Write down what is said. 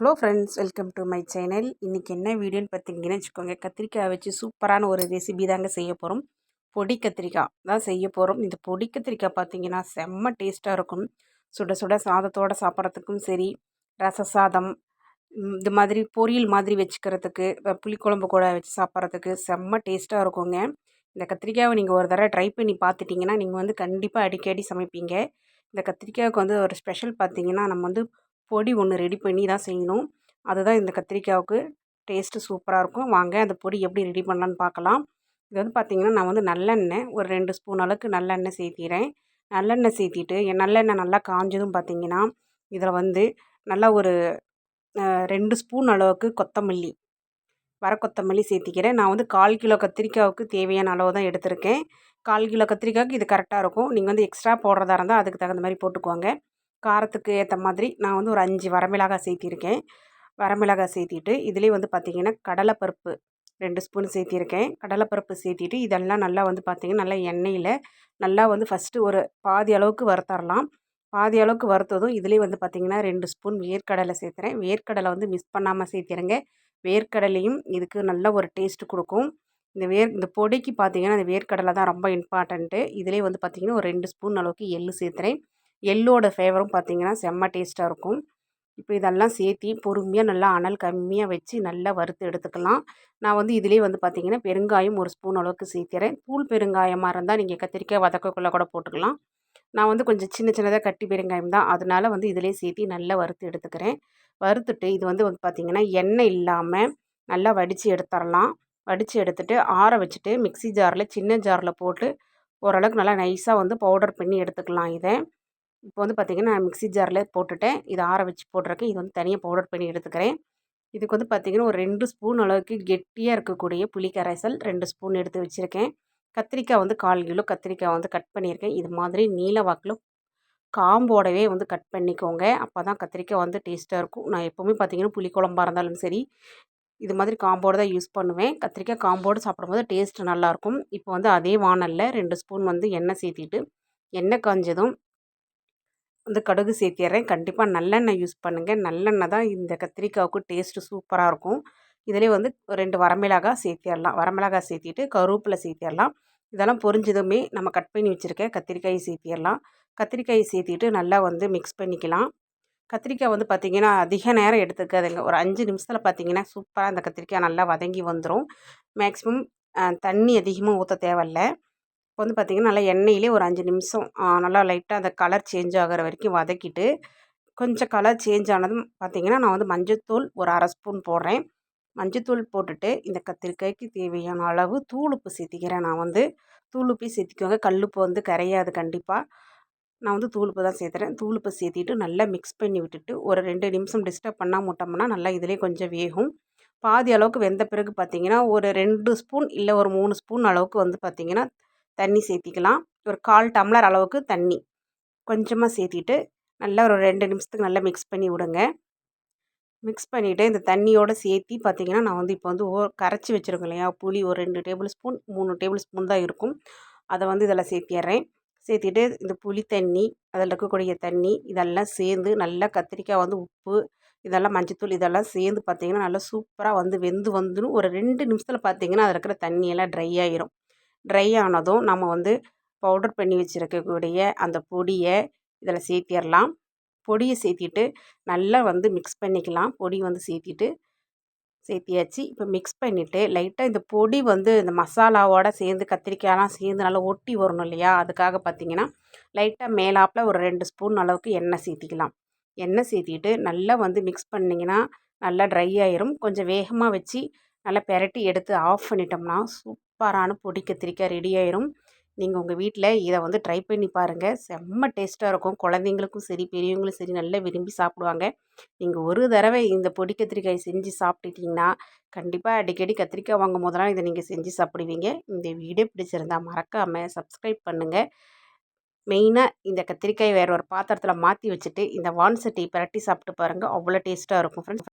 Hello friends welcome to my channel. இன்றைக்கி என்ன வீடியோன்னு பார்த்தீங்கன்னு வச்சுக்கோங்க. கத்திரிக்காய் வச்சு சூப்பரான ஒரு ரெசிபி தாங்க செய்ய போகிறோம் பொடி கத்திரிக்காய் தான் செய்ய போகிறோம் இந்த பொடி கத்திரிக்காய் பார்த்தீங்கன்னா செம்ம டேஸ்ட்டாக இருக்கும். சுட சுட சாதத்தோடு சாப்பிட்றதுக்கும் சரி ரச சாதம் இந்த மாதிரி பொரியல் மாதிரி வச்சுக்கிறதுக்கு புளிக்குழம்பு கூட வச்சு சாப்பிட்றதுக்கு செம்ம டேஸ்ட்டாக இருக்குங்க. இந்த கத்திரிக்காயை நீங்கள் ஒரு தடவை ட்ரை பண்ணி பார்த்துட்டிங்கன்னா நீங்கள் வந்து கண்டிப்பாக அடிக்கடி சமைப்பீங்க. இந்த கத்திரிக்காய்க்கு வந்து ஒரு ஸ்பெஷல் பார்த்தீங்கன்னா நம்ம வந்து பொடி ஒன்று ரெடி பண்ணி தான் செய்யணும். அதுதான் இந்த கத்திரிக்காவுக்கு டேஸ்ட்டு சூப்பராக இருக்கும். வாங்க அந்த பொடி எப்படி ரெடி பண்ணலான்னு பார்க்கலாம். இது வந்து பார்த்திங்கன்னா நான் வந்து நல்லெண்ணெய் ஒரு ரெண்டு ஸ்பூன் அளவுக்கு நல்லெண்ணெய் சேர்த்திறேன். நல்லெண்ணெய் சேர்த்திட்டு என் நல்லெண்ணெய் நல்லா காஞ்சதும் பார்த்திங்கன்னா இதில் வந்து நல்லா ஒரு ரெண்டு ஸ்பூன் அளவுக்கு கொத்தமல்லி வர கொத்தமல்லி சேர்த்திக்கிறேன். நான் வந்து கால் கிலோ கத்திரிக்காவுக்கு தேவையான அளவு தான் எடுத்திருக்கேன். கால் கிலோ கத்திரிக்காய்க்கு இது கரெக்டாக இருக்கும். நீங்கள் வந்து எக்ஸ்ட்ரா போடுறதா இருந்தால் அதுக்கு தகுந்த மாதிரி போட்டுக்கோங்க. காரத்துக்கு ஏற்ற மாதிரி நான் வந்து ஒரு அஞ்சு வரமிளகாய் சேர்த்திருக்கேன். வரமிளகாய் சேர்த்திட்டு இதுலேயே வந்து பார்த்திங்கன்னா கடலைப்பருப்பு ரெண்டு ஸ்பூன் சேர்த்திருக்கேன். கடலைப்பருப்பு சேர்த்திட்டு இதெல்லாம் நல்லா வந்து பார்த்திங்கன்னா நல்லா எண்ணெயில் நல்லா வந்து ஃபஸ்ட்டு ஒரு பாதி அளவுக்கு வறுத்தரலாம். பாதி அளவுக்கு வறுத்ததும் இதுலேயே வந்து பார்த்திங்கன்னா ரெண்டு ஸ்பூன் வேர்க்கடலை சேர்த்துறேன். வேர்க்கடலை வந்து மிஸ் பண்ணாமல் சேர்த்திருங்க. வேர்க்கடலையும் இதுக்கு நல்ல ஒரு டேஸ்ட்டு கொடுக்கும். இந்த வேர் இந்த பொடிக்கு பார்த்திங்கன்னா அந்த வேர்க்கடலை தான் ரொம்ப இம்பார்ட்டண்ட்டு இதிலே வந்து பார்த்திங்கன்னா ஒரு ரெண்டு ஸ்பூன் அளவுக்கு எள்ளு சேர்த்துறேன். எள்ளோட ஃப்ளேவரும் பார்த்திங்கன்னா செம்ம டேஸ்ட்டாக இருக்கும். இப்போ இதெல்லாம் சேர்த்தி பொறுமையாக நல்லா அனல் கம்மியாக வச்சு நல்லா வறுத்து எடுத்துக்கலாம். நான் வந்து இதிலே வந்து பார்த்திங்கன்னா பெருங்காயம் ஒரு ஸ்பூன் அளவுக்கு சேர்த்துறேன். தூள் பெருங்காயமாக இருந்தால் நீங்கள் கத்திரிக்காய் வதக்கக்குள்ளே கூட போட்டுக்கலாம். நான் வந்து கொஞ்சம் சின்ன சின்னதாக கட்டி பெருங்காயம் தான். அதனால் வந்து இதிலே சேர்த்தி நல்லா வறுத்து எடுத்துக்கிறேன். வறுத்துட்டு இது வந்து வந்து பார்த்திங்கன்னா எண்ணெய் இல்லாமல் நல்லா வடித்து எடுத்துடலாம் வடித்து எடுத்துகிட்டு ஆற வச்சுட்டு மிக்சி ஜாரில் சின்ன ஜாரில் போட்டு ஓரளவுக்கு நல்லா நைஸாக வந்து பவுடர் பண்ணி எடுத்துக்கலாம் இதை. இப்போ வந்து பார்த்திங்கன்னா நான் மிக்ஸி ஜாரில் போட்டுட்டேன். இதை ஆற வச்சு போட்டிருக்கேன் இது வந்து தனியாக பவுடர் பண்ணி எடுத்துக்கிறேன். இதுக்கு வந்து பார்த்திங்கன்னா ஒரு ரெண்டு ஸ்பூன் அளவுக்கு கெட்டியாக இருக்கக்கூடிய புளி கரைசல் ரெண்டு ஸ்பூன் எடுத்து வச்சுருக்கேன். கத்திரிக்காய் வந்து கால் கிலோ கத்திரிக்காய் வந்து கட் பண்ணியிருக்கேன். இது மாதிரி நீல வாக்கில் காம்போடவே வந்து கட் பண்ணிக்கோங்க. அப்போ தான் கத்திரிக்காய் வந்து டேஸ்ட்டாக இருக்கும். நான் எப்போவுமே பார்த்திங்கன்னா புளி குழம்பாக இருந்தாலும் சரி இது மாதிரி காம்போடு தான் யூஸ் பண்ணுவேன். கத்திரிக்காய் காம்போடு சாப்பிடும்போது டேஸ்ட் நல்லாயிருக்கும் இப்போ வந்து அதே வானலில் ரெண்டு ஸ்பூன் வந்து எண்ணெய் சேர்த்திட்டு எண்ணெய் காஞ்சதும் வந்து கடுகு சேர்த்திடுறேன் கண்டிப்பாக நல்லெண்ணெய் யூஸ் பண்ணுங்கள் நல்லெண்ணெய் தான் இந்த கத்திரிக்காவுக்கு டேஸ்ட்டு சூப்பராக இருக்கும். இதிலே வந்து ரெண்டு வரமிளகாய் சேர்த்திடலாம் வரமிளகாய் சேர்த்திட்டு கருவேப்பிலை சேர்த்திடலாம் இதெல்லாம் பொரிஞ்சதுமே நம்ம கட் பண்ணி வச்சுருக்க கத்திரிக்காயை சேர்த்திடலாம் கத்திரிக்காயை சேர்த்திட்டு நல்லா வந்து மிக்ஸ் பண்ணிக்கலாம். கத்திரிக்காய் வந்து பார்த்திங்கன்னா அதிக நேரம் எடுத்துக்காதுங்க. ஒரு அஞ்சு நிமிஷத்தில் பார்த்திங்கன்னா சூப்பராக அந்த கத்திரிக்காய் நல்லா வதங்கி வந்துடும் மேக்ஸிமம் தண்ணி அதிகமாக ஊற்ற தேவையில்லை. இப்போ வந்து பார்த்திங்கன்னா நல்லா எண்ணெயிலே ஒரு அஞ்சு நிமிஷம் நல்லா லைட்டாக அந்த கலர் சேஞ்ச் ஆகிற வரைக்கும் வதக்கிட்டு கொஞ்சம் கலர் சேஞ்ச் ஆனதும் பார்த்திங்கன்னா நான் வந்து மஞ்சத்தூள் ஒரு அரை ஸ்பூன் போடுறேன். மஞ்சத்தூள் போட்டுட்டு இந்த கத்திரிக்காய்க்கு தேவையான அளவு தூளுப்பு சேர்த்திக்கிறேன். நான் வந்து தூளுப்பி சேர்த்திக்கோங்க கல்லுப்பு வந்து கரையாது கண்டிப்பாக நான் வந்து தூளுப்பு தான் சேர்த்துறேன். தூளுப்பு சேர்த்திட்டு நல்லா மிக்ஸ் பண்ணி விட்டுட்டு ஒரு ரெண்டு நிமிஷம் டிஸ்டர்ப் பண்ணால் முட்டோம்னா நல்லா இதிலே கொஞ்சம் வேகும். பாதி அளவுக்கு வெந்த பிறகு பார்த்திங்கன்னா ஒரு ரெண்டு ஸ்பூன் இல்லை ஒரு மூணு ஸ்பூன் அளவுக்கு வந்து பார்த்திங்கன்னா தண்ணி சேர்த்திக்கலாம். ஒரு கால் டம்ளர் அளவுக்கு தண்ணி கொஞ்சமாக சேர்த்திட்டு நல்லா ஒரு ரெண்டு நிமிஷத்துக்கு நல்லா மிக்ஸ் பண்ணி விடுங்க. மிக்ஸ் பண்ணிவிட்டு இந்த தண்ணியோடு சேர்த்தி பார்த்திங்கன்னா நான் வந்து இப்போ வந்து ஓ கரைச்சி வச்சுருக்கோம் இல்லையா? புளி ஒரு ரெண்டு டேபிள் ஸ்பூன் மூணு டேபிள் ஸ்பூன் தான் இருக்கும். அதை வந்து இதில் சேர்த்திடுறேன் சேர்த்திட்டு இந்த புளி தண்ணி அதில் இருக்கக்கூடிய தண்ணி இதெல்லாம் சேர்ந்து நல்லா கத்திரிக்காய் வந்து உப்பு இதெல்லாம் மஞ்சத்தூள் இதெல்லாம் சேர்ந்து பார்த்திங்கன்னா நல்லா சூப்பராக வந்து வெந்து வந்துடும் ஒரு ரெண்டு நிமிஷத்தில் பார்த்திங்கன்னா அதில் இருக்கிற தண்ணியெல்லாம் ட்ரை ஆகிரும் ட்ரை ஆனதும் நம்ம வந்து பவுடர் பண்ணி வச்சுருக்கக்கூடிய அந்த பொடியை இதில் சேர்த்திடலாம் பொடியை சேர்த்திட்டு நல்லா வந்து மிக்ஸ் பண்ணிக்கலாம். பொடி வந்து சேர்த்திட்டு சேர்த்தியாச்சு. இப்போ மிக்ஸ் பண்ணிவிட்டு லைட்டாக இந்த பொடி வந்து இந்த மசாலாவோடு சேர்ந்து கத்திரிக்காயெலாம் சேர்ந்து நல்லா ஒட்டி வரணும் இல்லையா? அதுக்காக பார்த்திங்கன்னா லைட்டாக மேலாப்பில் ஒரு ரெண்டு ஸ்பூன் அளவுக்கு எண்ணெய் சேர்த்திக்கலாம். எண்ணெய் சேர்த்திட்டு நல்லா வந்து மிக்ஸ் பண்ணிங்கன்னா நல்லா ட்ரை ஆயிரும். கொஞ்சம் வேகமாக வச்சு நல்லா பெரட்டி எடுத்து ஆஃப் பண்ணிட்டோம்னா சூப் சூப்பரான பொடி கத்திரிக்காய் ரெடி ஆயிரும். நீங்கள் உங்கள் வீட்டில் இதை வந்து ட்ரை பண்ணி பாருங்கள் செம்ம டேஸ்ட்டாக இருக்கும். குழந்தைங்களுக்கும் சரி பெரியவங்களும் சரி நல்லா விரும்பி சாப்பிடுவாங்க. நீங்கள் ஒரு தடவை இந்த பொடி கத்திரிக்காய் செஞ்சு சாப்பிட்டுட்டிங்கன்னா கண்டிப்பாக அடிக்கடி கத்திரிக்காய் வாங்கும் போதெல்லாம் இதை நீங்கள் செஞ்சு சாப்பிடுவீங்க. இந்த வீடியோ பிடிச்சிருந்தால் மறக்காமல் சப்ஸ்கிரைப் பண்ணுங்கள் மெயினாக இந்த கத்திரிக்காய் வேறு ஒரு பாத்திரத்தில் மாற்றி வச்சுட்டு இந்த வான் சட்டி பரட்டி சாப்பிட்டு பாருங்கள் அவ்வளோ டேஸ்ட்டாக இருக்கும் ஃப்ரெண்ட்ஸ்